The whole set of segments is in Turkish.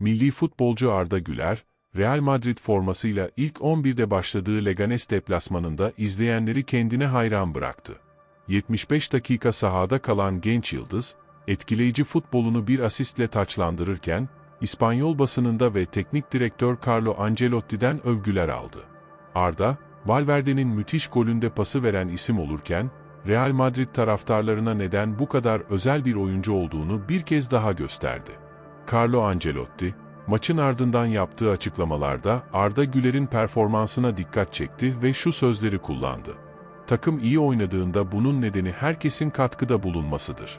milli futbolcu Arda Güler, Real Madrid formasıyla ilk 11'de başladığı Leganes deplasmanında izleyenleri kendine hayran bıraktı. 75 dakika sahada kalan genç yıldız, etkileyici futbolunu bir asistle taçlandırırken, İspanyol basınında ve teknik direktör Carlo Ancelotti'den övgüler aldı. Arda, Valverde'nin müthiş golünde pası veren isim olurken, Real Madrid taraftarlarına neden bu kadar özel bir oyuncu olduğunu bir kez daha gösterdi. Carlo Ancelotti, maçın ardından yaptığı açıklamalarda Arda Güler'in performansına dikkat çekti ve şu sözleri kullandı. Takım iyi oynadığında bunun nedeni herkesin katkıda bulunmasıdır.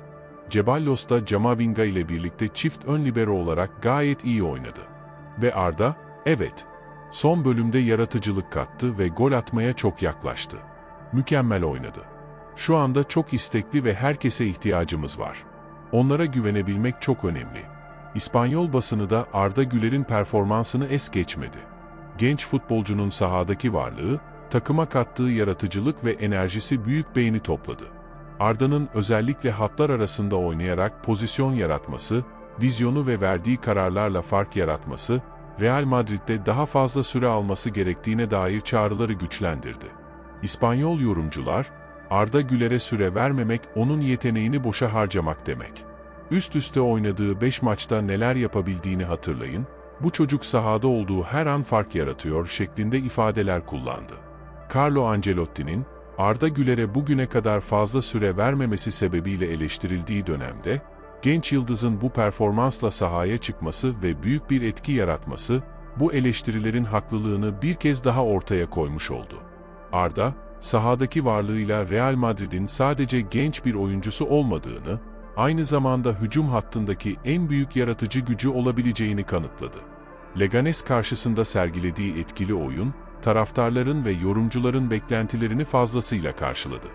Ceballos da Camavinga ile birlikte çift ön libero olarak gayet iyi oynadı. Ve Arda, evet, son bölümde yaratıcılık kattı ve gol atmaya çok yaklaştı. Mükemmel oynadı. Şu anda çok istekli ve herkese ihtiyacımız var. Onlara güvenebilmek çok önemli. İspanyol basını da Arda Güler'in performansını es geçmedi. Genç futbolcunun sahadaki varlığı, takıma kattığı yaratıcılık ve enerjisi büyük beğeni topladı. Arda'nın özellikle hatlar arasında oynayarak pozisyon yaratması, vizyonu ve verdiği kararlarla fark yaratması, Real Madrid'de daha fazla süre alması gerektiğine dair çağrıları güçlendirdi. İspanyol yorumcular, Arda Güler'e süre vermemek onun yeteneğini boşa harcamak demek. Üst üste oynadığı 5 maçta neler yapabildiğini hatırlayın, bu çocuk sahada olduğu her an fark yaratıyor şeklinde ifadeler kullandı. Carlo Ancelotti'nin, Arda Güler'e bugüne kadar fazla süre vermemesi sebebiyle eleştirildiği dönemde, genç yıldızın bu performansla sahaya çıkması ve büyük bir etki yaratması, bu eleştirilerin haklılığını bir kez daha ortaya koymuş oldu. Arda, sahadaki varlığıyla Real Madrid'in sadece genç bir oyuncusu olmadığını, aynı zamanda hücum hattındaki en büyük yaratıcı gücü olabileceğini kanıtladı. Leganes karşısında sergilediği etkili oyun, taraftarların ve yorumcuların beklentilerini fazlasıyla karşıladı.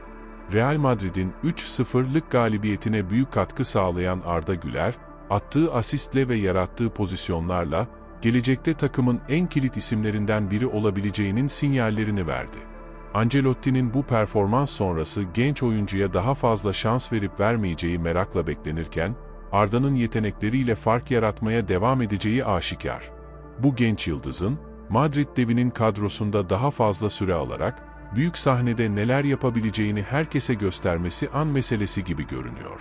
Real Madrid'in 3-0'lık galibiyetine büyük katkı sağlayan Arda Güler, attığı asistle ve yarattığı pozisyonlarla, gelecekte takımın en kilit isimlerinden biri olabileceğinin sinyallerini verdi. Ancelotti'nin bu performans sonrası genç oyuncuya daha fazla şans verip vermeyeceği merakla beklenirken, Arda'nın yetenekleriyle fark yaratmaya devam edeceği aşikar. Bu genç yıldızın, Madrid devinin kadrosunda daha fazla süre alarak, büyük sahnede neler yapabileceğini herkese göstermesi an meselesi gibi görünüyor.